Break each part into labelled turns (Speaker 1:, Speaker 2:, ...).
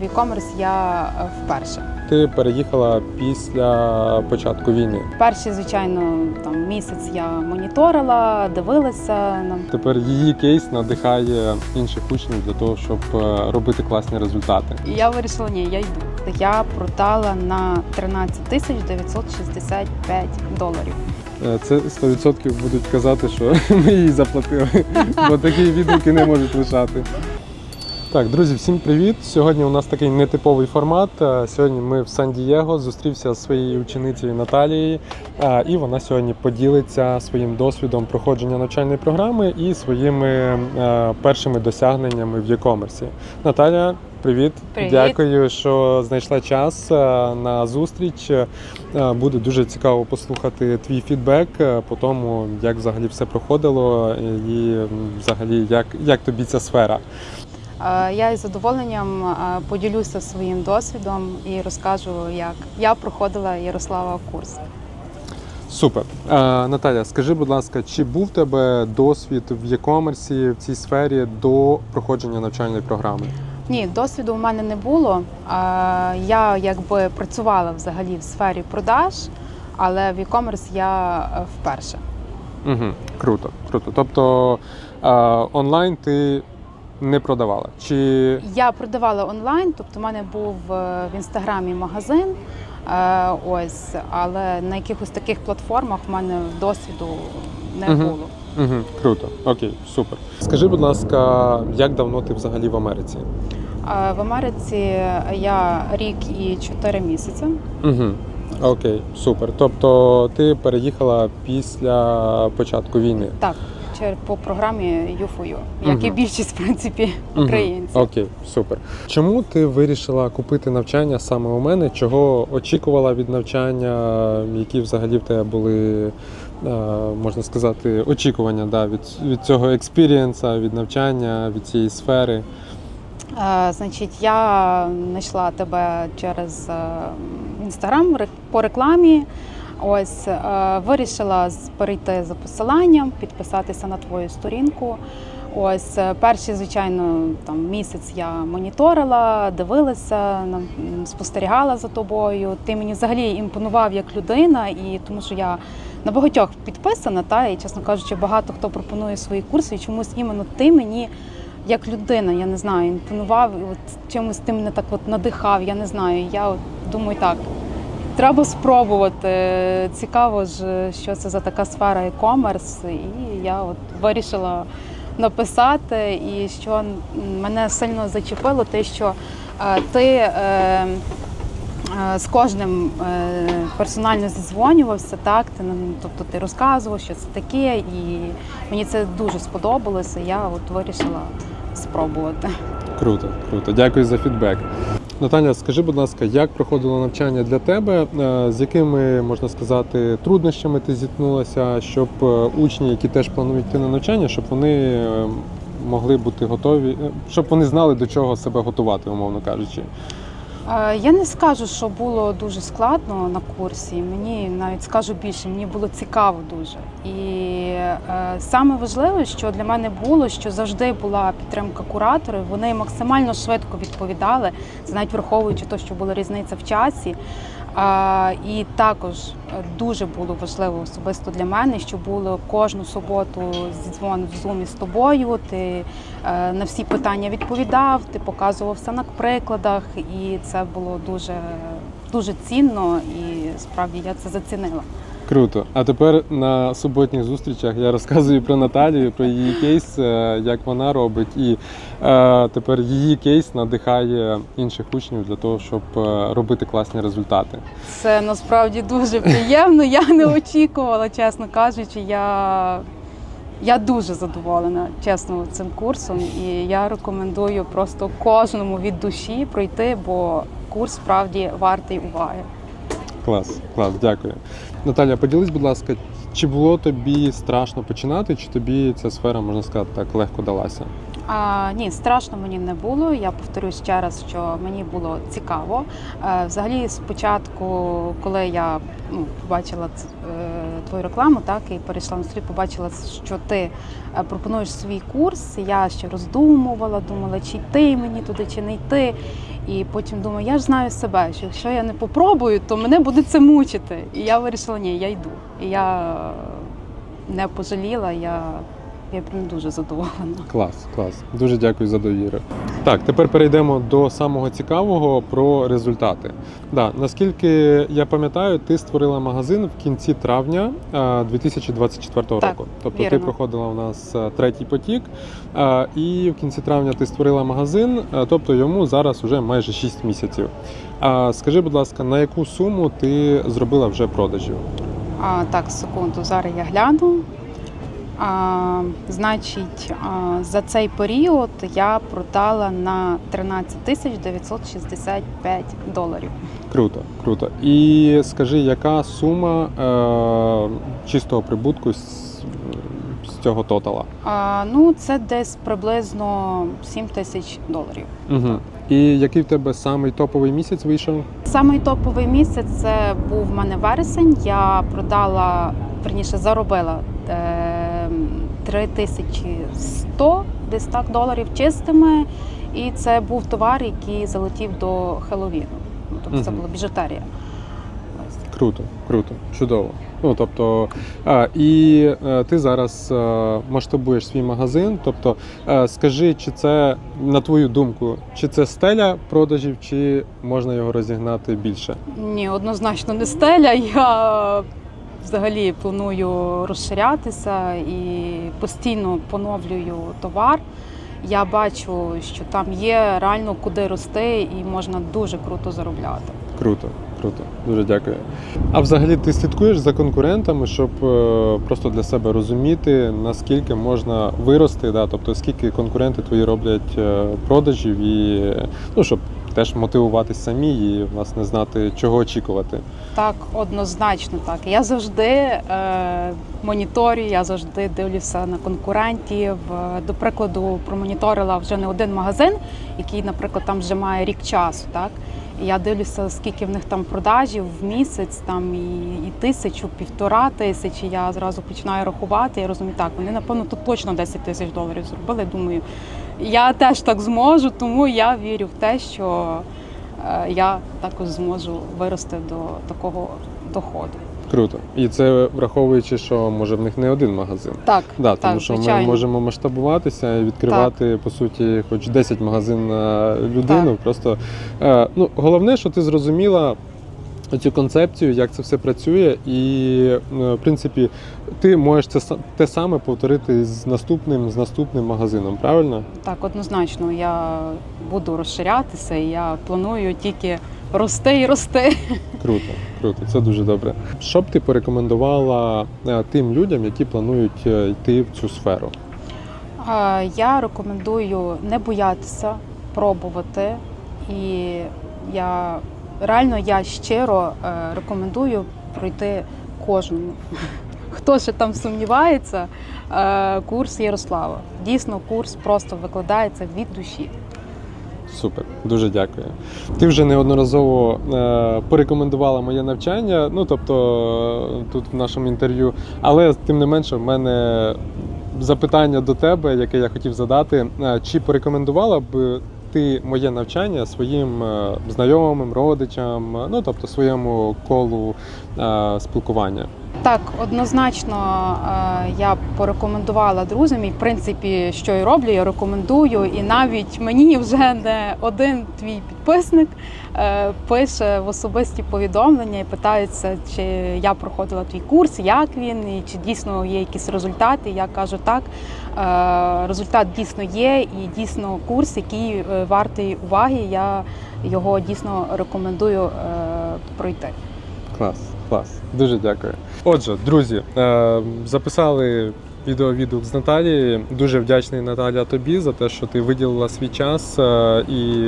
Speaker 1: В e-commerce я е, вперше.
Speaker 2: Ти переїхала після початку війни.
Speaker 1: Перший, звичайно, там місяць я моніторила, дивилася
Speaker 2: Тепер її кейс надихає інших учнів для того, щоб е, робити класні результати.
Speaker 1: і я вирішила, ні, я йду. Я продала на 13 тисяч 965 доларів.
Speaker 2: Е, Це 100% будуть казати, що ми їй заплатили, бо такі відгуки не можуть лишати. Так, друзі, всім привіт! Сьогодні у нас такий нетиповий формат. Е, Сьогодні ми в Сан-Дієго зустрівся зі своєю ученицею Наталією, е, і вона сьогодні поділиться своїм досвідом проходження навчальної програми і своїми е, першими досягненнями в e-commerce. Наталя, привіт!
Speaker 1: Привіт.
Speaker 2: Дякую, що знайшла час на зустріч. Буде дуже цікаво послухати твій фідбек по тому, як взагалі все проходило, і взагалі як, як тобі ця сфера.
Speaker 1: Е, Я із задоволенням е, поділюся своїм досвідом і розкажу, як я проходила Ярослава курс.
Speaker 2: Супер. Е, Наталя, скажи, будь ласка, чи був в тебе досвід в e-commerce в цій сфері до проходження навчальної програми?
Speaker 1: Ні, досвіду у мене не було. Я якби працювала взагалі в сфері продаж, але в e-commerce я вперше.
Speaker 2: Угу. Круто, круто. Тобто онлайн ти не продавала? Чи
Speaker 1: Я продавала онлайн, тобто в мене був е, в інстаграмі магазин. е, Ось, але на якихось таких платформах в мене досвіду не
Speaker 2: Мгм.
Speaker 1: було.
Speaker 2: Угу. Круто, окей, супер. Скажи, будь ласка, як давно ти взагалі в Америці?
Speaker 1: Е, В Америці я рік і чотири місяці.
Speaker 2: Угу. Окей, супер. Тобто ти переїхала після початку війни?
Speaker 1: Так, по програмі U4U, як і
Speaker 2: Мгм.
Speaker 1: більшість в принципі
Speaker 2: Мгм.
Speaker 1: українців.
Speaker 2: Окей, супер. Чому ти вирішила купити навчання саме у мене? Чого очікувала від навчання? Які взагалі в тебе були, е, можна сказати, очікування да, від, від цього експірієнса, від навчання, від цієї сфери?
Speaker 1: Е, Значить, я знайшла тебе через інстаграм по рекламі. Ось е, вирішила перейти за посиланням, підписатися на твою сторінку. Ось е, перший, звичайно, там місяць я моніторила, дивилася, спостерігала за тобою. Ти мені взагалі імпонував як людина, і тому що я на багатьох підписана, та і чесно кажучи, багато хто пропонує свої курси, і чомусь іменно ти мені як людина, я не знаю, імпонував, от чимось ти мене так от надихав, я не знаю. Я от думаю, так, треба спробувати. Цікаво ж, що це за така сфера e-commerce, і я от вирішила написати. І що мене сильно зачепило, те, що е, ти. Е, е, з кожним персонально зідзвонювався, так ти тобто ти розказував, що це таке, і мені це дуже сподобалося. Я от вирішила спробувати.
Speaker 2: Круто, круто. Дякую за фідбек. Наталя, скажи, будь ласка, як проходило навчання для тебе? Е, З якими можна сказати труднощами ти зіткнулася, щоб е, учні, які теж планують йти на навчання, щоб вони е, могли бути готові, е, щоб вони знали до чого себе готувати, умовно кажучи.
Speaker 1: Е, Я не скажу, що було дуже складно на курсі. Мені навіть скажу більше, мені було цікаво дуже. І е, саме важливе, що для мене було, що завжди була підтримка кураторів. Вони максимально швидко відповідали, навіть враховуючи те, що була різниця в часі. І також е, дуже було важливо особисто для мене, що було кожну суботу дзвон в зумі з тобою. Ти е, на всі питання відповідав, ти показував все на прикладах, і це було дуже, дуже цінно, і справді я це зацінила.
Speaker 2: Круто. А тепер на суботніх зустрічах я розказую про Наталію, про її кейс, е, як вона робить, і е, тепер її кейс надихає інших учнів для того, щоб е, робити класні результати.
Speaker 1: Це насправді дуже приємно. Я не очікувала, чесно кажучи. Я, я дуже задоволена, чесно, цим курсом. І я рекомендую просто кожному від душі пройти, бо курс справді вартий уваги.
Speaker 2: Клас, клас, дякую. Наталя, поділись, будь ласка, чи було тобі страшно починати, чи тобі ця сфера, можна сказати, так легко далася?
Speaker 1: А, ні, страшно мені не було. Я повторюсь ще раз, що мені було цікаво. Е, взагалі, спочатку, коли я ну, побачила е, твою рекламу, так і перейшла на стрій, побачила, що ти е, пропонуєш свій курс. Я ще роздумувала, думала, чи йти мені туди, чи не йти. І потім думаю, я ж знаю себе, що якщо я не попробую, то мене буде це мучити. І я вирішила, ні, я йду. І я не пожаліла, я, я прям дуже задоволена.
Speaker 2: Клас, клас. Дуже дякую за довіру. Так, тепер перейдемо до самого цікавого про результати. Да, наскільки я пам'ятаю, ти створила магазин в кінці травня е, 2024
Speaker 1: Так,
Speaker 2: року. Тобто ти проходила у нас е, третій потік, е, і в кінці травня ти створила магазин, е, тобто йому зараз вже майже 6 місяців. Скажи, будь ласка, на яку суму ти зробила вже продажів?
Speaker 1: А, так, секунду, зараз я гляну. А, значить, а, за цей період я продала на 13 тисяч 965 доларів.
Speaker 2: Круто, круто. І скажи, яка сума е, чистого прибутку з, з цього тотала?
Speaker 1: А, ну, це десь приблизно 7 тисяч доларів.
Speaker 2: Угу. І який в тебе самий топовий місяць вийшов?
Speaker 1: Самий топовий місяць це був в мене вересень. Я продала, верніше, заробила е, 3100 десь так доларів чистими. І це був товар, який залетів до Хеллоуіну. Ну, тобто це
Speaker 2: Мгм.
Speaker 1: була біжутерія.
Speaker 2: Круто, круто, чудово. Ну тобто, а, і е, ти зараз е, масштабуєш свій магазин. Тобто, е, скажи, чи це на твою думку, чи це стеля продажів, чи можна його розігнати більше?
Speaker 1: Ні, однозначно не стеля. Я взагалі планую розширятися і постійно поновлюю товар. Я бачу, що там є реально куди рости і можна дуже круто заробляти.
Speaker 2: Круто, круто, дуже дякую. А взагалі ти слідкуєш за конкурентами, щоб е, просто для себе розуміти, наскільки можна вирости, да? тобто скільки конкуренти твої роблять е, продажів, і ну, щоб теж мотивуватись самі і власне знати, чого очікувати.
Speaker 1: Так, однозначно так. Я завжди е, моніторю, я завжди дивлюся на конкурентів. Е, До прикладу, промоніторила вже не один магазин, який, наприклад, там вже має рік часу. Так? Я дивлюся, скільки в них там продажів в місяць, там і, і тисячу, півтора тисячі. Я зразу починаю рахувати. Я розумію, так, вони напевно тут точно 10 тисяч доларів зробили. Думаю, я теж так зможу, тому я вірю в те, що е, я також зможу вирости до такого доходу.
Speaker 2: Круто. І це враховуючи, що може в них не один магазин.
Speaker 1: Так,
Speaker 2: Да,
Speaker 1: так,
Speaker 2: тому що
Speaker 1: звичайно.
Speaker 2: ми можемо масштабуватися і відкривати по суті хоч 10 магазин на людину. Просто е, ну головне, що ти зрозуміла. Цю концепцію, як це все працює, і е, в принципі ти можеш це те саме повторити з наступним з наступним магазином, правильно?
Speaker 1: Так, однозначно, я буду розширятися, і я планую тільки рости і рости.
Speaker 2: Круто, круто, це дуже добре. Що б ти порекомендувала е, тим людям, які планують е, йти в цю сферу?
Speaker 1: Я рекомендую не боятися пробувати, і я реально я щиро е, рекомендую пройти кожному. Хто ще там сумнівається, курс Ярослава. Дійсно, курс просто викладається від душі.
Speaker 2: Супер, дуже дякую. Ти вже неодноразово е, порекомендувала моє навчання, ну тобто е, тут в нашому інтерв'ю. Але тим не менше, в мене запитання до тебе, яке я хотів задати. Е, Чи порекомендувала б ти моє навчання своїм е, знайомим, родичам, ну тобто своєму колу е, спілкування?
Speaker 1: Так, однозначно е, я порекомендувала друзям, і в принципі, що і роблю, я рекомендую. І навіть мені вже не один твій підписник е, пише в особисті повідомлення і питається, чи я проходила твій курс, як він, і чи дійсно є якісь результати. Я кажу так. е, Результат дійсно є, і дійсно курс, який вартий уваги. Я його дійсно рекомендую пройти.
Speaker 2: Клас, клас. Дуже дякую. Отже, друзі, е, записали відеовідгук з Наталією. Дуже вдячний Наталя тобі за те, що ти виділила свій час е, і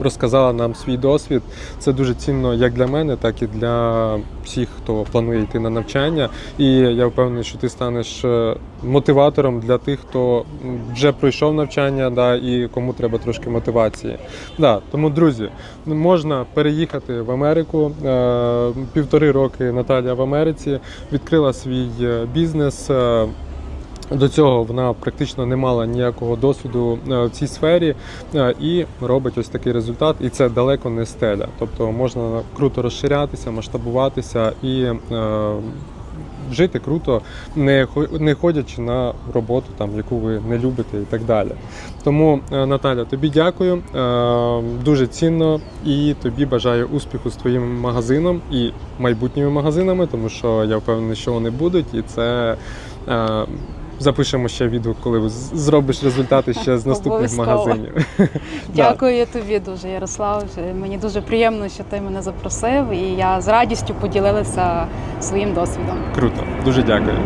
Speaker 2: розказала нам свій досвід. Це дуже цінно як для мене, так і для всіх, хто планує йти на навчання. І я впевнений, що ти станеш е, мотиватором для тих, хто вже пройшов навчання, да, і кому треба трошки мотивації. Да, тому, друзі, можна переїхати в Америку. Е, Півтори роки Наталя в Америці відкрила свій е, бізнес. До цього вона практично не мала ніякого досвіду е, в цій сфері е, і робить ось такий результат. І це далеко не стеля. Тобто можна круто розширятися, масштабуватися і е, жити круто, не, не ходячи на роботу, там, яку ви не любите і так далі. Тому, е, Наталя, тобі дякую. е, Дуже цінно і тобі бажаю успіху з твоїм магазином і майбутніми магазинами, тому що я впевнений, що вони будуть, і це. е, Запишемо ще відео, коли зробиш результати ще з наступних магазинів.
Speaker 1: Дякую тобі дуже, Ярослав. Мені дуже приємно, що ти мене запросив, і я з радістю поділилася своїм досвідом.
Speaker 2: Круто, дуже дякую.